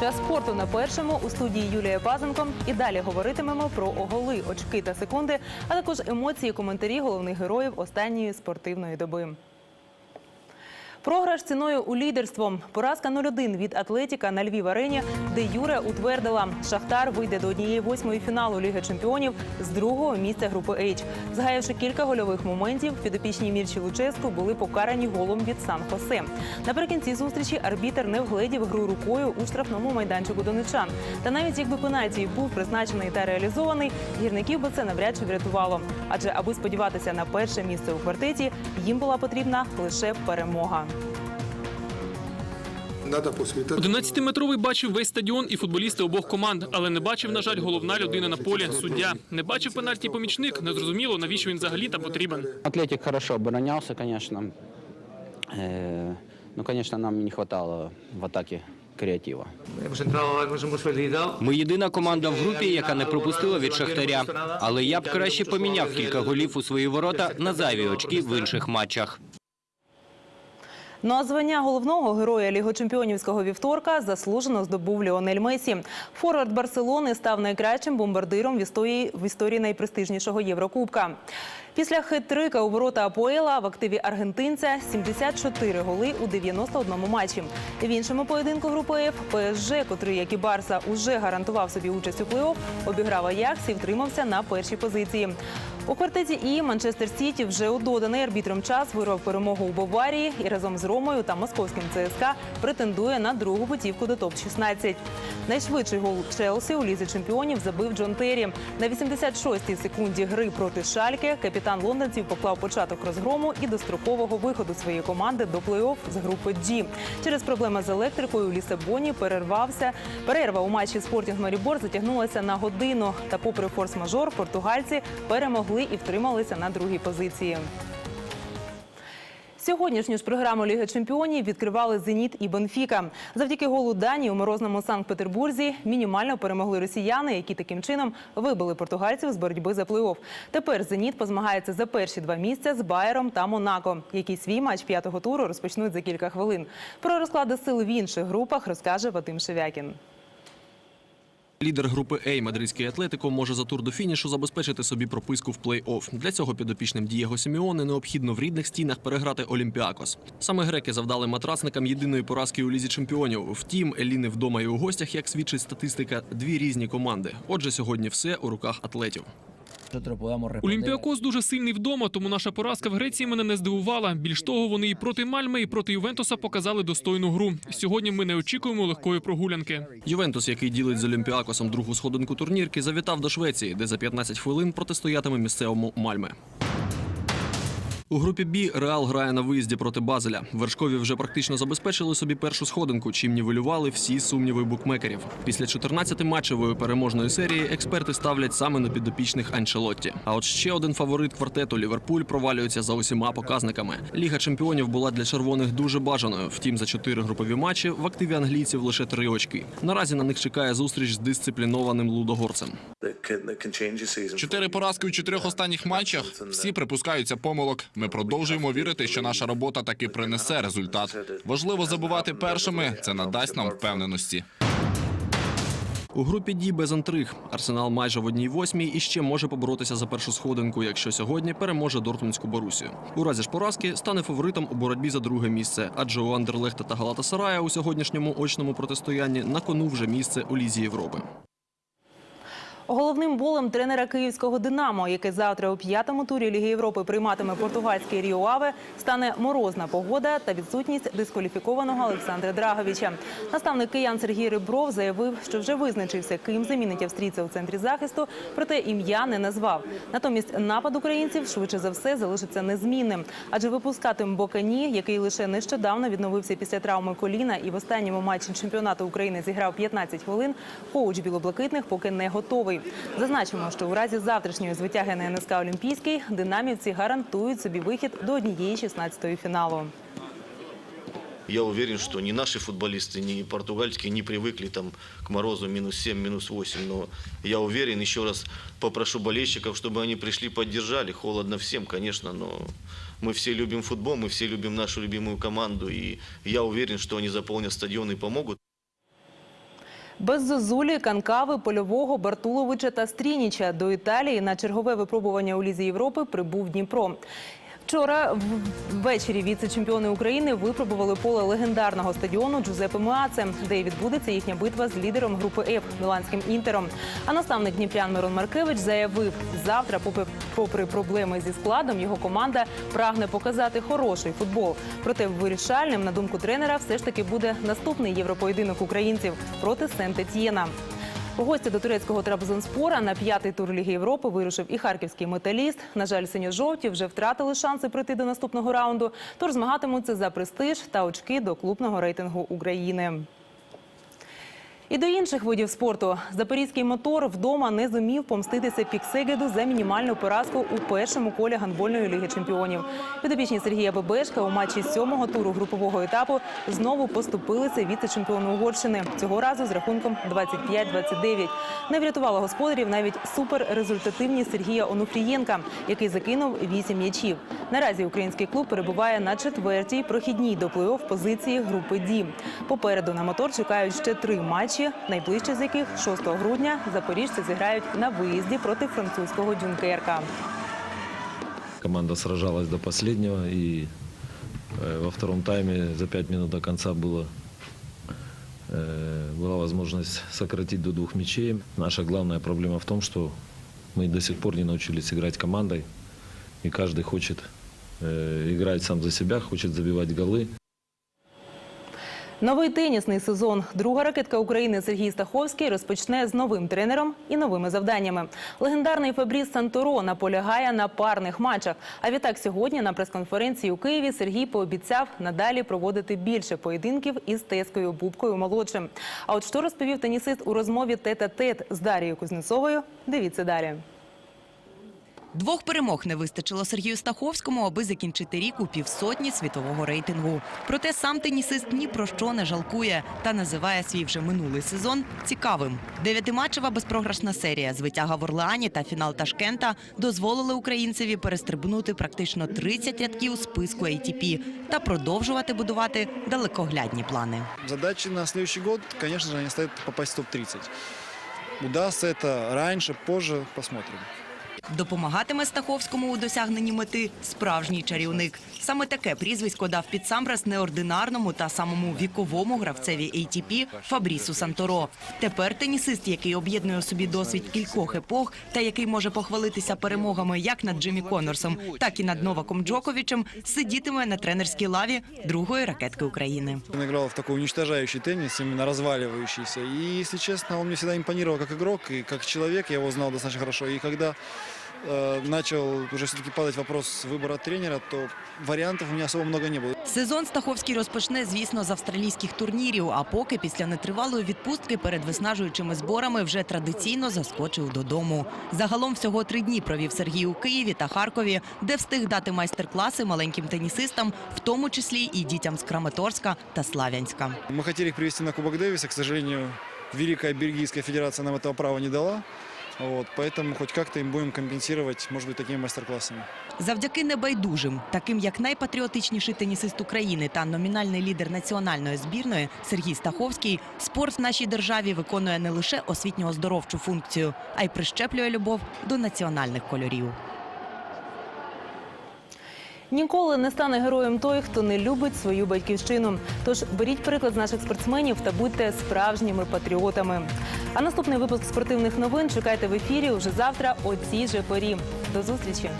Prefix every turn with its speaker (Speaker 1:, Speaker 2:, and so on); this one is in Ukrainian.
Speaker 1: Час спорту на першому у студії Юлія Пазенко. І далі говоритимемо про оголи, очки та секунди, а також емоції, коментарі головних героїв останньої спортивної доби. Програш ціною у лідерство. Поразка 0-1 від Атлетіка на Львів арені, де Юра утвердила. Шахтар вийде до однієї восьмої фіналу Ліги Чемпіонів з другого місця групи H. Згаявши кілька гольових моментів, підопічні Мірчі Луческу були покарані голом від Сан-Хосе. Наприкінці зустрічі арбітер не вгледів гру рукою у штрафному майданчику донечан. Та навіть якби пенальті був призначений та реалізований, гірників би це навряд чи врятувало. Адже аби сподіватися на перше місце у квартеті, їм була потрібна лише перемога.
Speaker 2: Надо после
Speaker 3: 11-метровий бачив весь стадіон і футболісти обох команд, але не бачив, на жаль, головна людина на полі суддя. Не бачив пенальті помічник. Не зрозуміло, навіщо він взагалі там потрібен.
Speaker 4: Атлетик хорошо оборонялся, конечно. Э, Ну, конечно, нам не хватало в атаке креатива.
Speaker 5: Ми єдина команда в групі, яка не пропустила від Шахтаря. Але я б краще поміняв кілька голів у свої ворота на зайві очки в інших матчах.
Speaker 1: Ну а звання головного героя Лігочемпіонівського вівторка заслужено здобув Ліонель Месі. Форвард Барселони став найкращим бомбардиром в історії, в історії найпрестижнішого Єврокубка. Після хит-трика у ворота Апоела в активі аргентинця 74 голи у 91 матчі. В іншому поєдинку групи F ПСЖ, котрий, як і Барса, уже гарантував собі участь у плей-офф, обіграв Аякс і втримався на першій позиції. У квартеті І Манчестер Сіті вже у доданий арбітром час вирвав перемогу у Баварії і разом з Ромою та московським ЦСКА претендує на другу путівку до топ-16. Найшвидший гол Челсі у лізі чемпіонів забив Джон Террі. На 86-й секунді гри проти Шальке капітан лондонців поклав початок розгрому і дострокового виходу своєї команди до плей-офф з групи G. Через проблеми з електрикою у Лісабоні перервався. Перерва у матчі Спортінг Марібор затягнулася на годину. Та, попри форс-мажор, португальці перемогли і втрималися на другій позиції. Сьогоднішню ж програму Ліги Чемпіонів відкривали Зеніт і Бенфіка. Завдяки голу Данії у морозному Санкт-Петербурзі мінімально перемогли росіяни, які таким чином вибили португальців з боротьби за плей-офф. Тепер Зеніт позмагається за перші два місця з Байером та Монако, які свій матч п'ятого туру розпочнуть за кілька хвилин. Про розклади сил в інших групах розкаже Вадим Шевякін.
Speaker 6: Лідер групи А мадридський атлетико може за тур до фінішу забезпечити собі прописку в плей-офф. Для цього підопічним Дієго Сіміони необхідно в рідних стінах переграти Олімпіакос. Саме греки завдали матрасникам єдиної поразки у лізі чемпіонів. Втім, Еліни вдома і у гостях, як свідчить статистика, дві різні команди. Отже, сьогодні все у руках атлетів.
Speaker 3: Олімпіакос дуже сильний вдома, тому наша поразка в Греції мене не здивувала. Більш того, вони і проти Мальми, і проти Ювентуса показали достойну гру. Сьогодні ми не очікуємо легкої прогулянки.
Speaker 6: Ювентус, який ділить з Олімпіакосом другу сходинку турнірки, завітав до Швеції, де за 15 хвилин протистоятиме місцевому Мальме. У групі Бі Реал грає на виїзді проти Базеля. Вершкові вже практично забезпечили собі першу сходинку, чим нівелювали всі сумніви букмекерів. Після 14-матчевої переможної серії експерти ставлять саме на підопічних Анчелотті. А от ще один фаворит квартету Ліверпуль провалюється за усіма показниками. Ліга чемпіонів була для червоних дуже бажаною. Втім, за чотири групові матчі в активі англійців лише три очки. Наразі на них чекає зустріч з дисциплінованим лудогорцем.
Speaker 7: Чотири поразки у чотирьох останніх матчах. Всі припускаються помилок. Ми продовжуємо вірити, що наша робота таки принесе результат. Важливо забувати першими. Це надасть нам впевненості.
Speaker 6: У групі Ді без інтриг. Арсенал майже в одній восьмій і ще може поборотися за першу сходинку, якщо сьогодні переможе Дортмундську Борусію. У разі ж поразки стане фаворитом у боротьбі за друге місце, адже у Андерлехта та Галатасарая у сьогоднішньому очному протистоянні на кону вже місце у Лізі Європи.
Speaker 1: Головним болем тренера київського Динамо, яке завтра у п'ятому турі Ліги Європи прийматиме португальський Ріо Аве, стане морозна погода та відсутність дискваліфікованого Олександра Драговича. Наставник киян Сергій Рибров заявив, що вже визначився, ким замінить австрійця у центрі захисту, проте ім'я не назвав. Натомість напад українців швидше за все залишиться незмінним, адже випускати Мбокані, який лише нещодавно відновився після травми коліна і в останньому матчі чемпіонату України зіграв 15 хвилин. Коуч білоблакитних поки не готовий. Зазначимо, що у разі завтрашньої звитяги на НСК Олімпійський динамівці гарантують собі вихід до однієї 16-ї фіналу.
Speaker 8: Я уверен, что ни наши футболисты, ни португальские не привыкли там к морозу минус 7, минус 8. Но я уверен, еще раз попрошу болельщиков, чтобы они пришли, поддержали. Холодно всем, конечно, но мы все любим футбол, мы все любим нашу любимую команду. И я уверен, что они заполнят стадион и помогут.
Speaker 1: Без Зозулі, Канкави, Польового, Бартуловича та Стрініча до Італії на чергове випробування у Лізі Європи прибув Дніпро. Вчора ввечері віце-чемпіони України випробували поле легендарного стадіону Джузеппе Меаце, де і відбудеться їхня битва з лідером групи F – міланським інтером. А наставник Дніпрян Мирон Маркевич заявив, завтра, попри проблеми зі складом, його команда прагне показати хороший футбол. Проте вирішальним, на думку тренера, все ж таки буде наступний європоєдинок українців проти Сент-Етьєна. У гості до турецького Трабзонспора на п'ятий тур Ліги Європи вирушив і харківський металіст. На жаль, синьо-жовті вже втратили шанси прийти до наступного раунду, тож змагатимуться за престиж та очки до клубного рейтингу України. І до інших видів спорту запорізький мотор вдома не зумів помститися Піксегеду за мінімальну поразку у першому колі гандбольної ліги чемпіонів. Підопічні Сергія Бебешка у матчі сьомого туру групового етапу знову поступилися віце-чемпіону Угорщини. Цього разу з рахунком 25-29. Не врятувала господарів навіть суперрезультативність Сергія Онуфрієнка, який закинув вісім м'ячів. Наразі український клуб перебуває на четвертій прохідній до плей-офф позиції групи Ді. Попереду на мотор чекають ще три матчі, найближчі з яких 6 грудня запоріжці зіграють на виїзді проти французького Дюнкерка.
Speaker 2: Команда сражалась до последнего, и э, во втором тайме за пять минут до конца было, э, была возможность сократить до двух мячей. Наша главная проблема в том, что мы до сих пор не научились играть командой, и каждый хочет э, играть сам за себя, хочет забивать голы.
Speaker 1: Новий тенісний сезон. Друга ракетка України Сергій Стаховський розпочне з новим тренером і новими завданнями. Легендарний Фабріс Санторо наполягає на парних матчах. А відтак сьогодні на прес-конференції у Києві Сергій пообіцяв надалі проводити більше поєдинків із Тескою Бубкою молодшим. А от що розповів тенісист у розмові тет-а-тет з Дарією Кузнєцовою? Дивіться далі.
Speaker 9: Двох перемог не вистачило Сергію Стаховському, аби закінчити рік у півсотні світового рейтингу. Проте сам тенісист ні про що не жалкує та називає свій вже минулий сезон цікавим. Дев'ятиматчева безпрограшна серія, звитяга в Орлеані та фінал Ташкента дозволили українцеві перестрибнути практично 30 рядків списку ATP та продовжувати будувати далекоглядні плани.
Speaker 10: Задачи на год, конечно же, они стоят попасть в топ-30. Удастся это раньше, позже, посмотрим.
Speaker 9: Допомагатиме Стаховському у досягненні мети справжній чарівник. Саме таке прізвисько дав під самраз неординарному та самому віковому гравцеві ATP Фабрісу Санторо. Тепер тенісист, який об'єднує собі досвід кількох епох та який може похвалитися перемогами як над Джиммі Коннорсом, так і над Новаком Джоковичем, сидітиме на тренерській лаві другої ракетки України.
Speaker 10: Он играл в такой уничтожающий теннис, именно разваливающийся. И, если честно, он мне всегда импонировал как игрок и как человек. Я его знал достаточно хорошо. И когда э, начал уже все-таки падать вопрос выбора тренера, то вариантов у меня особо много не было.
Speaker 9: Сезон Стаховський розпочне, звісно, з австралійських турнірів. А поки після нетривалої відпустки перед виснажуючими зборами вже традиційно заскочив додому. Загалом всього три дні провів Сергій у Києві та Харкові, де встиг дати майстер-класи маленьким тенісистам, в тому числі і дітям з Краматорська та Славянська.
Speaker 10: Мы хотели их привести на Кубок Дэвиса. К сожалению, Великая Бельгийская Федерация нам этого права не дала. Вот, поэтому хоть как-то им будем компенсировать, может быть, такими мастер-классами.
Speaker 9: Завдяки небайдужим, таким як найпатріотичніший тенісист України та номінальний лідер національної збірної Сергій Стаховський, спорт в нашій державі виконує не лише освітньо-оздоровчу функцію, а й прищеплює любов до національних кольорів.
Speaker 1: Ніколи не стане героєм той, хто не любить свою батьківщину. Тож беріть приклад з наших спортсменів та будьте справжніми патріотами. А наступний випуск спортивних новин чекайте в ефірі уже завтра о цій же порі. До зустрічі.